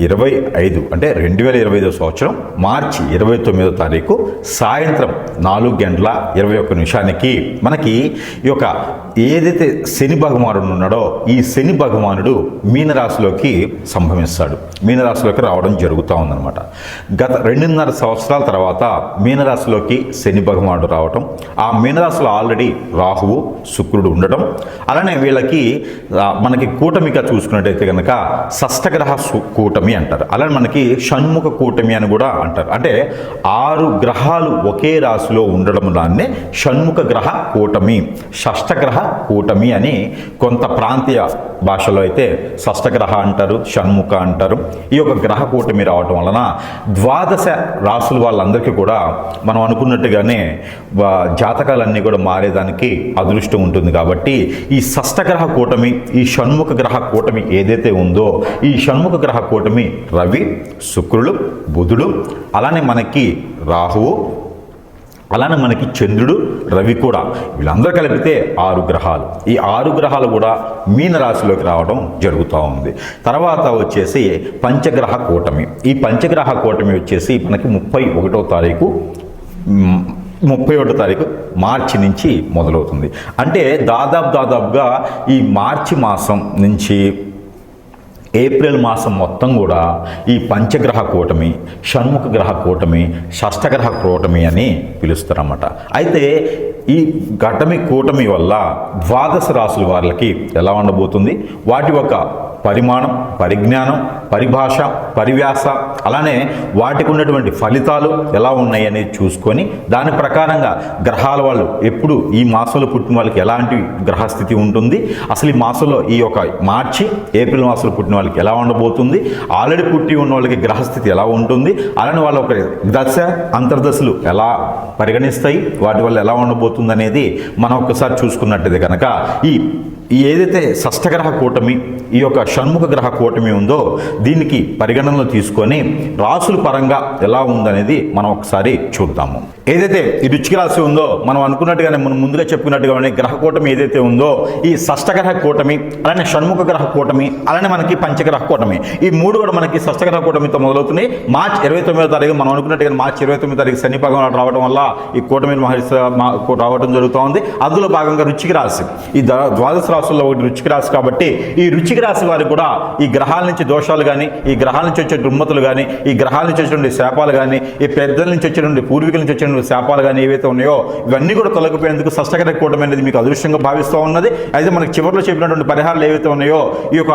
ఇరవై ఐదు అంటే రెండు వేల ఇరవై ఐదో సంవత్సరం మార్చి ఇరవై తొమ్మిదో తారీఖు సాయంత్రం నాలుగు గంటల ఇరవై ఒక్క నిమిషానికి మనకి ఈ యొక్క ఏదైతే శని భగవానుడు ఉన్నాడో ఈ శని భగవానుడు మీనరాశిలోకి సంభవిస్తాడు మీనరాశిలోకి రావడం జరుగుతూ ఉందన్నమాట. గత రెండున్నర సంవత్సరాల తర్వాత మీనరాశిలోకి శని భగవానుడు రావటం ఆ మీనరాశిలో ఆల్రెడీ రాహువు శుక్రుడు ఉండటం అలానే వీళ్ళకి మనకి కూటమిగా చూసుకున్నట్టయితే కనుక షష్టగ్రహ కూటమి కూటమి అంటారు. అలానే మనకి షణ్ముఖ కూటమి అని కూడా అంటారు. అంటే ఆరు గ్రహాలు ఒకే రాశిలో ఉండడం దాన్నే షణ్ముఖ గ్రహ కూటమి షష్టగ్రహ కూటమి అని కొంత ప్రాంతీయ భాషలో అయితే షష్టగ్రహ అంటారు షణ్ముఖ అంటారు. ఈ యొక్క గ్రహ కూటమి రావటం వలన ద్వాదశ రాసుల వాళ్ళందరికీ కూడా మనం అనుకున్నట్టుగానే జాతకాలన్నీ కూడా మారేదానికి అదృష్టం ఉంటుంది కాబట్టి ఈ షష్టగ్రహ కూటమి ఈ షణ్ముఖ గ్రహ కూటమి ఏదైతే ఉందో ఈ షణ్ముఖ గ్రహ కూటమి రవి శుక్రుడు బుధుడు అలానే మనకి రాహువు అలానే మనకి చంద్రుడు రవి కూడా. వీళ్ళందరూ కలిపితే ఆరు గ్రహాలు. ఈ ఆరు గ్రహాలు కూడా మీన రాశిలోకి రావడం జరుగుతూ ఉంది. తర్వాత వచ్చేసి పంచగ్రహ కూటమి. ఈ పంచగ్రహ కూటమి వచ్చేసి మనకి ముప్పై ఒకటో తారీఖు ముప్పై ఒకటో తారీఖు మార్చి నుంచి మొదలవుతుంది. అంటే దాదాపు దాదాపుగా ఈ మార్చి మాసం నుంచి ఏప్రిల్ మాసం మొత్తం కూడా ఈ పంచగ్రహ కూటమి షణ్ముఖ గ్రహ కూటమి షష్టగ్రహ కూటమి అని పిలుస్తారన్నమాట. అయితే ఈ ఘటమి కూటమి వల్ల ద్వాదశ రాశుల వాళ్ళకి ఎలా ఉండబోతుంది? వాటి యొక్క పరిమాణం పరిజ్ఞానం పరిభాష పరివ్యాస అలానే వాటికి ఉన్నటువంటి ఫలితాలు ఎలా ఉన్నాయి అనేది చూసుకొని దాని ప్రకారంగా గ్రహాల వాళ్ళు ఎప్పుడు ఈ మాసంలో పుట్టిన వాళ్ళకి ఎలాంటి గ్రహస్థితి ఉంటుంది అసలు ఈ మాసంలో ఈ యొక్క మార్చి ఏప్రిల్ మాసంలో పుట్టిన వాళ్ళకి ఎలా ఉండబోతుంది ఆల్రెడీ పుట్టి ఉన్న వాళ్ళకి గ్రహస్థితి ఎలా ఉంటుంది అలానే వాళ్ళ ఒక దశ అంతర్దశలు ఎలా పరిగణిస్తాయి వాటి వల్ల ఎలా ఉండబోతుంది అనేది మనం ఒక్కసారి చూసుకున్నట్టయితే కనుక ఈ ఏదైతే షష్టగ్రహ కూటమి ఈ యొక్క షణ్ముఖ గ్రహ కూటమి ఉందో దీనికి పరిగణనలో తీసుకొని రాసుల పరంగా ఎలా ఉందనేది మనం ఒకసారి చూద్దాము. ఏదైతే ఈ రుచికి రాశి ఉందో మనం అనుకున్నట్టుగానే మనం ముందుగా చెప్పుకున్నట్టుగానే గ్రహ కూటమి ఏదైతే ఉందో ఈ షష్టగ్రహ కూటమి అలానే షణ్ముఖ గ్రహ కూటమి అలానే మనకి పంచగ్రహ కూటమి. ఈ మూడు కూడా మనకి షష్టగ్రహ కూటమితో మొదలవుతున్నాయి. మార్చ్ ఇరవై తొమ్మిదో తారీఖు మనం అనుకున్నట్టుగా మార్చి ఇరవై తొమ్మిదో తారీఖు శని భగవానుడు రావడం వల్ల ఈ కూటమి మహర్షి రావడం జరుగుతూ జరుగుతోంది. అందులో భాగంగా రుచికి రాశి. ఈ ద్వాదశ రాశుల్లో ఒకటి రుచికి రాశి కాబట్టి ఈ రుచికి రాశి వారికి కూడా ఈ గ్రహాల నుంచి దోషాలు కానీ ఈ గ్రహాల నుంచి వచ్చే దుమ్మతులు కానీ ఈ గ్రహాల నుంచి వచ్చేటువంటి శాపాలు కానీ ఈ పెద్దల నుంచి వచ్చేటువంటి పూర్వీకుల నుంచి వచ్చేటువంటి శాపాలు కానీ ఏవైతే ఉన్నాయో ఇవన్నీ కూడా తొలగిపోయేందుకు సష్టకర కూటమి అనేది మీకు అదృష్టంగా భావిస్తూ ఉన్నది. అయితే మనకి చివరిలో చెప్పినటువంటి పరిహారాలు ఏవైతే ఉన్నాయో ఈ యొక్క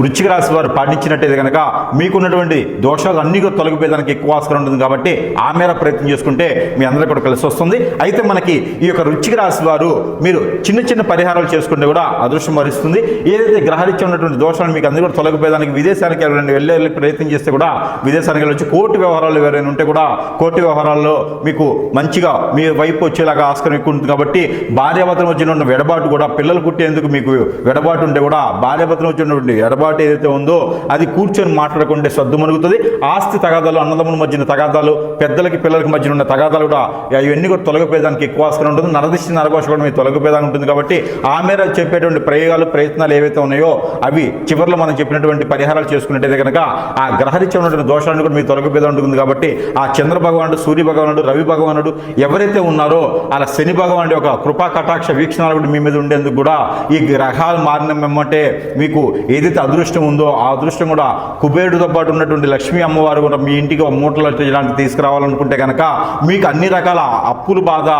వృచ్చిక రాశి వారు పాటించినట్టయితే కనుక మీకున్నటువంటి దోషాలు అన్ని కూడా తొలగిపోయేదానికి ఎక్కువ ఆస్కారం ఉంటుంది కాబట్టి ఆ మేర ప్రయత్నం చేసుకుంటే మీ అందరికీ కూడా కలిసి వస్తుంది. అయితే మనకి ఈ యొక్క రుచికి రాశి వారు మీరు చిన్న చిన్న పరిహారాలు చేసుకుంటే కూడా అదృష్టం వరిస్తుంది ఏదైతే గ్రహరీత్యా ఉన్నటువంటి దోషాలు మీకు అందరూ కూడా తొలగిపోయేదానికి విదేశానికి ఎవరైనా వెళ్ళే వెళ్ళే ప్రయత్నం చేస్తే కూడా విదేశానికి వెళ్ళొచ్చి కోర్టు వ్యవహారాలు ఎవరైనా ఉంటే కూడా కోర్టు వ్యవహారాల్లో మీకు మంచిగా మీ వైపు వచ్చేలాగా ఆస్కారం ఎక్కువ ఉంటుంది కాబట్టి భార్యాభర్తల మధ్య ఉన్న వెడబాటు కూడా పిల్లలు పుట్టేందుకు మీకు వెడబాటు ఉంటే కూడా భార్యాభర్తల మధ్య ఉన్నటువంటి ఎడబాటు ఏదైతే ఉందో అది కూర్చొని మాట్లాడకుంటే సద్దు మరుగుతుంది. ఆస్తి తగాదాలు అన్నదమ్ముల మధ్యన తగాదాలు పెద్దలకి పిల్లలకి మధ్యన ఉన్న తగాదాలు కూడా ఇవన్నీ కూడా తొలగిపోయేదానికి ఎక్కువ ఆస్కారం ఉంటుంది. నరదిష్టి నరఘోష కూడా మీకు తొలగిపోయేదానికి ఉంటుంది కాబట్టి ఆ మేర చేసేటువంటి ప్రయోగాలు ప్రయత్నాలు ఏవైతే ఉన్నాయో అవి చివరిలో మనం చెప్పినటువంటి పరిహారాలు చేసుకున్నట్టయితే కనుక ఆ గ్రహరీత్యా ఉన్నటువంటి దోషాలను కూడా మీ తొలగిపోయేదా ఉంటుంది కాబట్టి ఆ చంద్ర భగవానుడు సూర్య భగవానుడు రవి భగవానుడు ఎవరైతే ఉన్నారో అలా శని భగవానుడు యొక్క కృపా కటాక్ష వీక్షణాలు కూడా మీ మీద ఉండేందుకు కూడా ఈ గ్రహాలు మారిన మేమంటే మీకు ఏదైతే అదృష్టం ఉందో ఆ అదృష్టం కూడా కుబేరుడితో పాటు ఉన్నటువంటి లక్ష్మీ అమ్మవారు కూడా మీ ఇంటికి ఒక మూటలు చేయడానికి తీసుకురావాలనుకుంటే కనుక మీకు అన్ని రకాల అప్పుల బాధ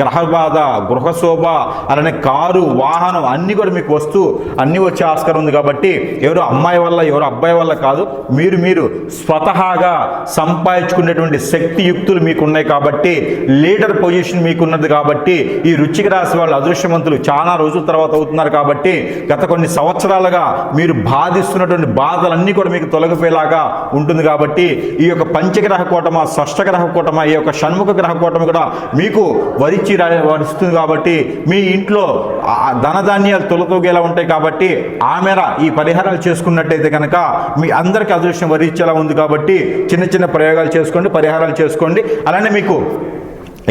గ్రహ బాధ గృహ శోభ అలానే కారు వాహనం అన్నీ కూడా మీకు వస్తూ అన్నీ వచ్చే ఆస్కారం ఉంది కాబట్టి ఎవరు అమ్మాయి వల్ల ఎవరు అబ్బాయి వల్ల కాదు మీరు మీరు స్వతహాగా సంపాదించుకునేటువంటి శక్తి యుక్తులు మీకు ఉన్నాయి కాబట్టి లీడర్ పొజిషన్ మీకున్నది కాబట్టి ఈ రుచిక రాశి వాళ్ళు అదృశ్యవంతులు చాలా రోజుల తర్వాత అవుతున్నారు కాబట్టి గత కొన్ని సంవత్సరాలుగా మీరు బాధిస్తున్నటువంటి బాధలన్నీ కూడా మీకు తొలగిపోయేలాగా ఉంటుంది కాబట్టి ఈ యొక్క పంచగ్రహ కూటమ షష్టగ్రహ కూటమ ఈ యొక్క షణ్ముఖ గ్రహ కూటమి కూడా మీకు వరిచి రా- వరిస్తుంది కాబట్టి మీ ఇంట్లో ధనదాన్ని ధనధాన్యాలు తొలతూగేలా ఉంటాయి కాబట్టి ఆ మేర ఈ పరిహారాలు చేసుకున్నట్టయితే కనుక మీ అందరికీ అదృష్టం వరించేలా ఉంది కాబట్టి చిన్న చిన్న ప్రయోగాలు చేసుకోండి పరిహారాలు చేసుకోండి. అలానే మీకు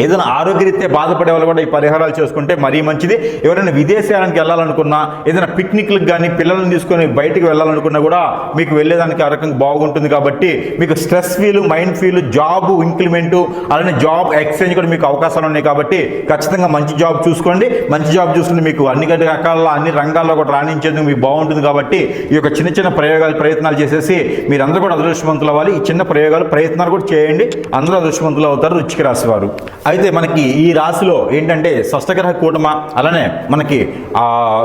ఏదైనా ఆరోగ్యరీత్యా బాధపడే వాళ్ళు కూడా ఈ పరిహారాలు చేసుకుంటే మరీ మంచిది. ఎవరైనా విదేశాలకు వెళ్ళాలనుకున్నా ఏదైనా పిక్నిక్లకు కానీ పిల్లలను తీసుకొని బయటికి వెళ్ళాలనుకున్నా కూడా మీకు వెళ్ళేదానికి ఆ రకంగా బాగుంటుంది కాబట్టి మీకు stress feel mind feel job increment అలానే జాబ్ ఎక్స్చేంజ్ కూడా మీకు అవకాశాలు ఉన్నాయి కాబట్టి ఖచ్చితంగా మంచి జాబ్ చూసుకోండి. మంచి జాబ్ చూసుకుని మీకు అన్ని రకాల అన్ని రంగాల్లో కూడా రాణించేందుకు మీకు బాగుంటుంది కాబట్టి ఈ యొక్క చిన్న చిన్న ప్రయోగాలు ప్రయత్నాలు చేసేసి మీరందరూ కూడా అదృష్టవంతులు అవ్వాలి. ఈ చిన్న ప్రయోగాలు ప్రయత్నాలు కూడా చేయండి. అందరూ అదృష్టవంతులు అవుతారు. రుచికి రాసేవారు అయితే మనకి ఈ రాశిలో ఏంటంటే షష్టగ్రహ కూటమ అలానే మనకి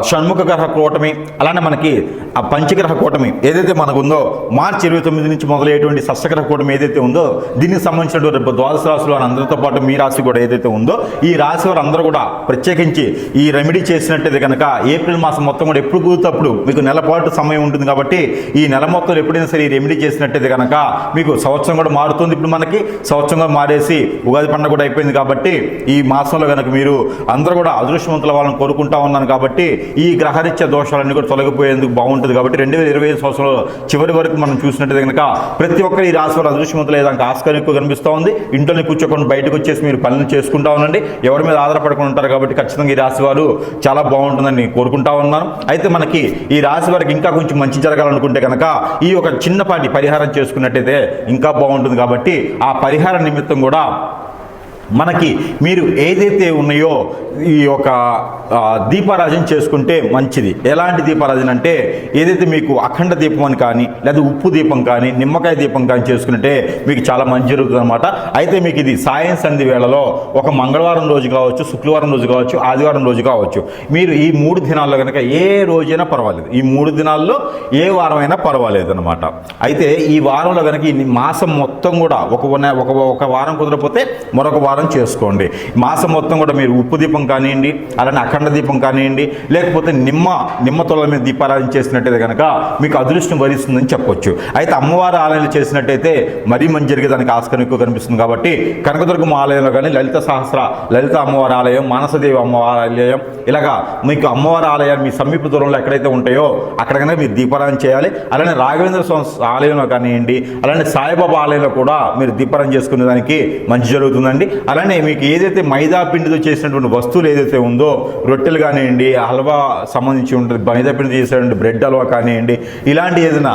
షణ్ముఖ గ్రహ కూటమి అలానే మనకి ఆ పంచగ్రహ కూటమి ఏదైతే మనకు ఉందో మార్చి ఇరవై తొమ్మిది నుంచి మొదలయ్యేటువంటి షష్టగ్రహ కూటమి ఏదైతే ఉందో దీనికి సంబంధించినటువంటి ద్వాదశ రాశులు అని అందరితో పాటు మీ రాశి కూడా ఏదైతే ఉందో ఈ రాశి వారు అందరూ కూడా ప్రత్యేకించి ఈ రెమెడీ చేసినట్టయితే కనుక ఏప్రిల్ మాసం మొత్తం కూడా ఎప్పుడు కుదురుతప్పుడు మీకు నెల పాటు సమయం ఉంటుంది కాబట్టి ఈ నెల మొత్తం ఎప్పుడైనా సరే ఈ రెమెడీ చేసినట్టయితే కనుక మీకు సంవత్సరం కూడా మారుతుంది. ఇప్పుడు మనకి సంవత్సరంగా మారేసి ఉగాది పండుగ కూడా అయిపోయింది కాబట్టి ఈ మాసంలో కనుక మీరు అందరూ కూడా అదృష్టవంతుల వాళ్ళని కోరుకుంటా ఉన్నాను కాబట్టి ఈ గ్రహరీత్య దోషాలన్నీ కూడా తొలగిపోయేందుకు బాగుంటుంది కాబట్టి రెండు వేల ఇరవై ఐదు సంవత్సరంలో చివరి వరకు మనం చూసినట్టయితే కనుక ప్రతి ఒక్కరు ఈ రాశి వారు అదృష్టవంతులు ఏదానికి ఆస్కారం ఎక్కువ కనిపిస్తూ ఉంది. ఇంట్లోనే కూర్చోకుండా బయటకు వచ్చేసి మీరు పనులు చేసుకుంటా ఉండండి. ఎవరి మీద ఆధారపడకుండా ఉంటారు కాబట్టి ఖచ్చితంగా ఈ రాశి వారు చాలా బాగుంటుందని కోరుకుంటా ఉన్నాను. అయితే మనకి ఈ రాశి వారికి ఇంకా కొంచెం మంచి జరగాలనుకుంటే కనుక ఈ ఒక చిన్నపాటి పరిహారం చేసుకున్నట్టయితే ఇంకా బాగుంటుంది కాబట్టి ఆ పరిహార నిమిత్తం కూడా మనకి మీరు ఏదైతే ఉన్నాయో ఈ యొక్క దీపారాజన చేసుకుంటే మంచిది. ఎలాంటి దీపారాజన అంటే ఏదైతే మీకు అఖండ దీపం అని కానీ లేదా ఉప్పు దీపం కానీ నిమ్మకాయ దీపం కానీ చేసుకుంటే మీకు చాలా మంచి జరుగుతుంది అనమాట అయితే మీకు ఇది సాయం సంధి వేళలో ఒక మంగళవారం రోజు కావచ్చు శుక్రవారం రోజు కావచ్చు ఆదివారం రోజు కావచ్చు. మీరు ఈ మూడు దినాల్లో కనుక ఏ రోజైనా పర్వాలేదు. ఈ మూడు దినాల్లో ఏ వారమైనా పర్వాలేదు అనమాట అయితే ఈ వారంలో కనుక ఈ మాసం మొత్తం కూడా ఒక ఒక ఒక వారం కుదరకపోతే మరొక వారం చేసుకోండి. మాసం మొత్తం కూడా మీరు ఉప్పు దీపం కానివ్వండి అలానే అఖండ దీపం కానివ్వండి లేకపోతే నిమ్మ నిమ్మ తొల మీద దీపారాధన చేసినట్టయితే కనుక మీకు అదృష్టం వరిస్తుందని చెప్పొచ్చు. అయితే అమ్మవారి ఆలయాలు చేసినట్టయితే మరీ మంచి జరిగే దానికి ఆస్కారం ఎక్కువ కనిపిస్తుంది కాబట్టి కనకదుర్గమ్మ ఆలయంలో కానీ లలిత సహస్ర లలిత అమ్మవారి ఆలయం మానసదేవి అమ్మవారి ఆలయం ఇలాగా మీకు అమ్మవారి ఆలయం మీ సమీప దూరంలో ఎక్కడైతే ఉంటాయో అక్కడ కనుక మీరు దీపారాధన చేయాలి. అలానే రాఘవేంద్ర స్వామి ఆలయంలో కానివ్వండి అలానే సాయిబాబా ఆలయంలో కూడా మీరు దీపారాధన చేసుకునే దానికి మంచి జరుగుతుందండి. అలానే మీకు ఏదైతే మైదా పిండితో చేసినటువంటి వస్తువులు ఏదైతే ఉందో రొట్టెలు కానివ్వండి హల్వా సంబంధించి ఉంటుంది మైదా పిండి చేసేటువంటి బ్రెడ్ హల్వా కానివ్వండి ఇలాంటి ఏదైనా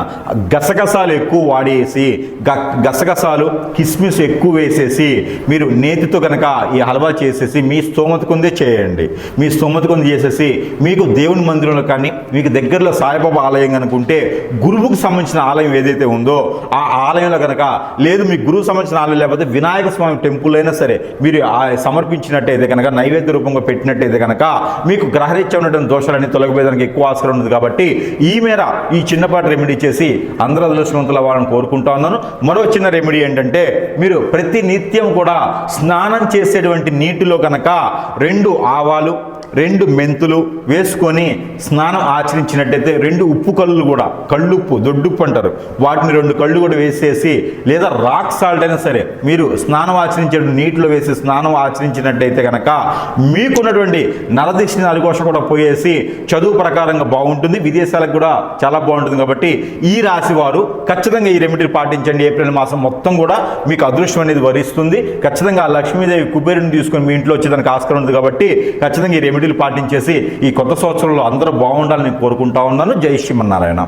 గసగసాలు ఎక్కువ వాడేసి గ గసగసాలు కిస్మిస్ ఎక్కువ వేసేసి మీరు నేతితో కనుక ఈ హల్వా చేసేసి మీ స్తోమత కొందే చేయండి. మీ స్తోమత కొంది చేసేసి మీకు దేవుని మందిరంలో కానీ మీకు దగ్గరలో సాయిబాబా ఆలయం అనుకుంటే గురువుకు సంబంధించిన ఆలయం ఏదైతే ఉందో ఆ ఆలయంలో కనుక లేదు మీ గురువు సంబంధించిన ఆలయం లేకపోతే వినాయక స్వామి టెంపుల్ అయినా సరే మీరు ఆ సమర్పించినట్టయితే కనుక నైవేద్య రూపంగా పెట్టినట్టయితే కనుక మీకు గ్రహరీత్యా ఉన్నటువంటి దోషాలని తొలగిపోయేదానికి ఎక్కువ ఆస్కారం ఉంది కాబట్టి ఈ మేర ఈ చిన్నపాటి రెమెడీ చేసి అందరూ అదృష్టవంతులు అవ్వాలని కోరుకుంటా ఉన్నాను. మరో చిన్న రెమెడీ ఏంటంటే మీరు ప్రతి నిత్యం కూడా స్నానం చేసేటువంటి నీటిలో కనుక రెండు ఆవాలు రెండు మెంతులు వేసుకొని స్నానం ఆచరించినట్టయితే రెండు ఉప్పు కళ్ళు కూడా కళ్ళుప్పు దొడ్డుప్పు అంటారు. వాటిని రెండు కళ్ళు కూడా వేసేసి లేదా రాక్ సాల్ట్ అయినా సరే మీరు స్నానం ఆచరించే నీటిలో వేసి స్నానం ఆచరించినట్టయితే కనుక మీకున్నటువంటి నరదిష్టి నలుకోశ కూడా పోయేసి చదువు ప్రకారంగా బాగుంటుంది విదేశాలకు కూడా చాలా బాగుంటుంది కాబట్టి ఈ రాశి వారు ఖచ్చితంగా ఈ రెమెడీ పాటించండి. ఏప్రిల్ మాసం మొత్తం కూడా మీకు అదృష్టం అనేది వరిస్తుంది. ఖచ్చితంగా ఆ లక్ష్మీదేవి కుబేరుని తీసుకొని మీ ఇంట్లో వచ్చేదానికి ఆస్కారం ఉంది కాబట్టి ఖచ్చితంగా ఈ రెమెడీలు పాటించేసి ఈ కొత్త సంవత్సరంలో అందరూ బాగుండాలని కోరుకుంటా ఉన్నాను. జై శ్రీమన్నారాయణ.